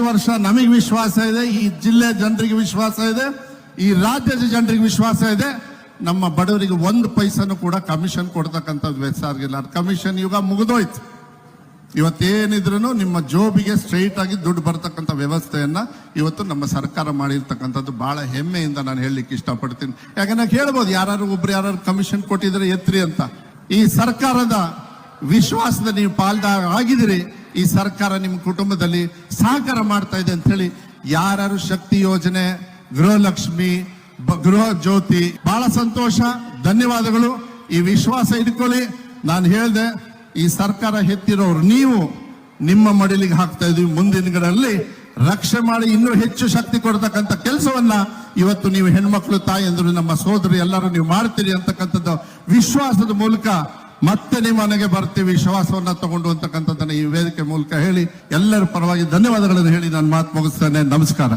ಐದು ವರ್ಷ ನಮಗೆ ವಿಶ್ವಾಸ ಇದೆ, ಈ ಜಿಲ್ಲೆ ಜನರಿಗೆ ವಿಶ್ವಾಸ ಇದೆ, ಈ ರಾಜ್ಯದ ಜನರಿಗೆ ವಿಶ್ವಾಸ ಇದೆ. ನಮ್ಮ ಬಡವರಿಗೆ ಒಂದು ಪೈಸನು ಕೂಡ ಕಮಿಷನ್ ಕೊಡ್ತಕ್ಕಂಥದ್ದು ವೆಚ್ಚಾರ್ಗಿಲ್ಲ ಕಮಿಷನ್ ಯುಗ ಮುಗಿದೋಯ್ತು. ಇವತ್ತೇನಿದ್ರು ನಿಮ್ಮ ಜೋಬಿಗೆ ಸ್ಟ್ರೈಟ್ ಆಗಿ ದುಡ್ಡು ಬರ್ತಕ್ಕಂಥ ವ್ಯವಸ್ಥೆಯನ್ನ ಇವತ್ತು ನಮ್ಮ ಸರ್ಕಾರ ಮಾಡಿರ್ತಕ್ಕಂಥದ್ದು ಬಹಳ ಹೆಮ್ಮೆಯಿಂದ ನಾನು ಹೇಳಲಿಕ್ಕೆ ಇಷ್ಟಪಡ್ತೀನಿ. ಯಾಕಂದ್ರೆ ಹೇಳ್ಬೋದು ಯಾರು ಒಬ್ರು ಯಾರು ಕಮಿಷನ್ ಕೊಟ್ಟಿದ್ರೆ ಎತ್ರಿ ಅಂತ. ಈ ಸರ್ಕಾರದ ವಿಶ್ವಾಸದ ನೀವು ಪಾಲ್ದಾಗ ಆಗಿದಿರಿ ಈ ಸರ್ಕಾರ ನಿಮ್ಮ ಕುಟುಂಬದಲ್ಲಿ ಸಹಕಾರ ಮಾಡ್ತಾ ಇದೆ ಅಂತ ಹೇಳಿ ಯಾರು ಶಕ್ತಿ ಯೋಜನೆ, ಗೃಹಲಕ್ಷ್ಮಿ ಗೃಹ ಜ್ಯೋತಿ, ಬಹಳ ಸಂತೋಷ, ಧನ್ಯವಾದಗಳು. ಈ ವಿಶ್ವಾಸ ಇಟ್ಕೊಳ್ಳಿ. ನಾನು ಹೇಳ್ದೆ, ಈ ಸರ್ಕಾರ ಹೆತ್ತಿರೋರು ನೀವು ನಿಮ್ಮ ಮಡಿಲಿಗೆ ಹಾಕ್ತಾ ಇದೀವಿ. ಮುಂದಿನಗಳಲ್ಲಿ ದಿನಗಳಲ್ಲಿ ರಕ್ಷೆ ಮಾಡಿ ಇನ್ನೂ ಹೆಚ್ಚು ಶಕ್ತಿ ಕೊಡ್ತಕ್ಕಂಥ ಕೆಲಸವನ್ನ ಇವತ್ತು ನೀವು ಹೆಣ್ಮಕ್ಳು, ತಾಯಂದ್ರು, ನಮ್ಮ ಸೋದರಿ ಎಲ್ಲರೂ ನೀವು ಮಾಡ್ತೀರಿ ಅಂತಕ್ಕಂಥದ್ದು ವಿಶ್ವಾಸದ ಮೂಲಕ ಮತ್ತೆ ನಿಮ್ಮ ಮನೆಗೆ ಬರ್ತೀವಿ ವಿಶ್ವಾಸವನ್ನ ತಗೊಂಡು ಅಂತಕ್ಕಂಥದ್ದನ್ನು ಈ ವೇದಿಕೆ ಮೂಲಕ ಹೇಳಿ ಎಲ್ಲರ ಪರವಾಗಿ ಧನ್ಯವಾದಗಳನ್ನು ಹೇಳಿ ನಾನು ಮಾತು ಮುಗಿಸ್ತೇನೆ. ನಮಸ್ಕಾರ.